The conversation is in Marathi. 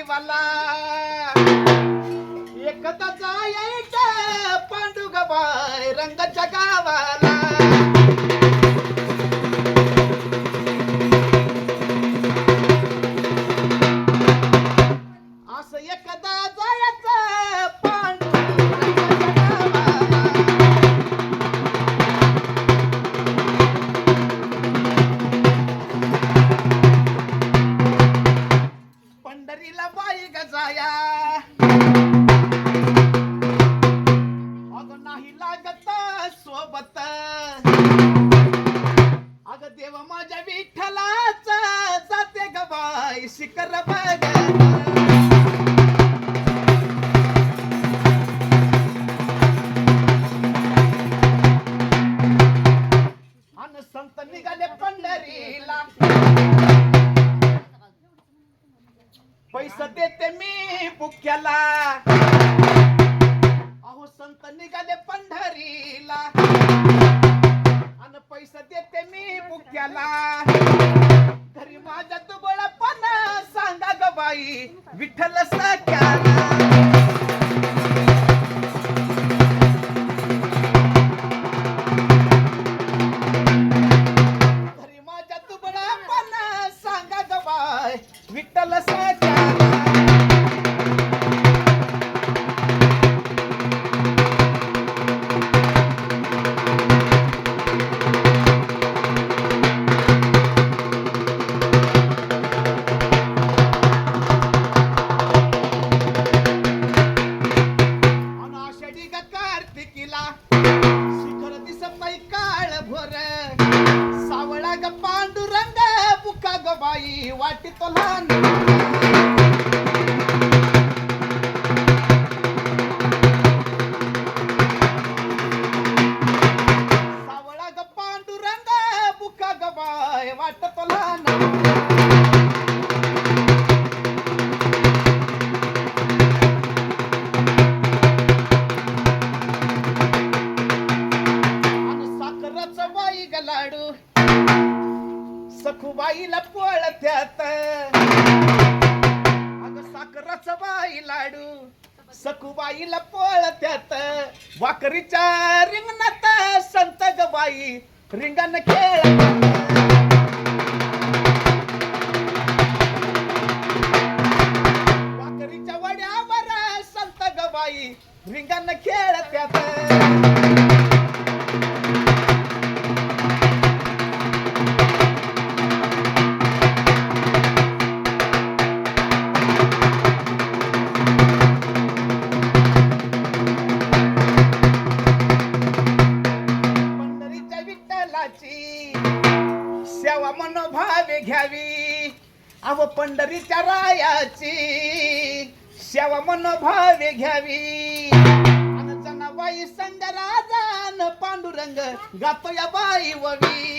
దాని వల్ల ఎక్కత పండుగ రంగ జగవాలా देव माझ्या विठ्ठलाच जाते ग बाई शिखर बघ अन संत निघाले पंढरीला. पैसे देते मी बुक्याला. अहो संत निघाले पंढरीला. पैसे देते मी बुक्याला. घरी माझ्या दुबळ पण सांगा ग बाई विठ्ठल सख्याला काळ सावळा ग पांडुरंग बुका ग बाई वाटी तो लहान साखराचं लाडू. सखूबाईला पोळत्यात अगं साखराचं बाई लाडू. सखूबाईला पोळत्यात वाकरीच्या रिंगणात संत ग बाई. रिंगण खेळ. वाकरीच्या वड्यावर संत ग बाई. रिंगण खेळत्यात देवाची. सेवा मनोभावे घ्यावी. अव पंढरीच्या रायाची. सेवा मनोभावे घ्यावी. बाई जनाबाई संग राजान पांडुरंग गातो या बाई ववी.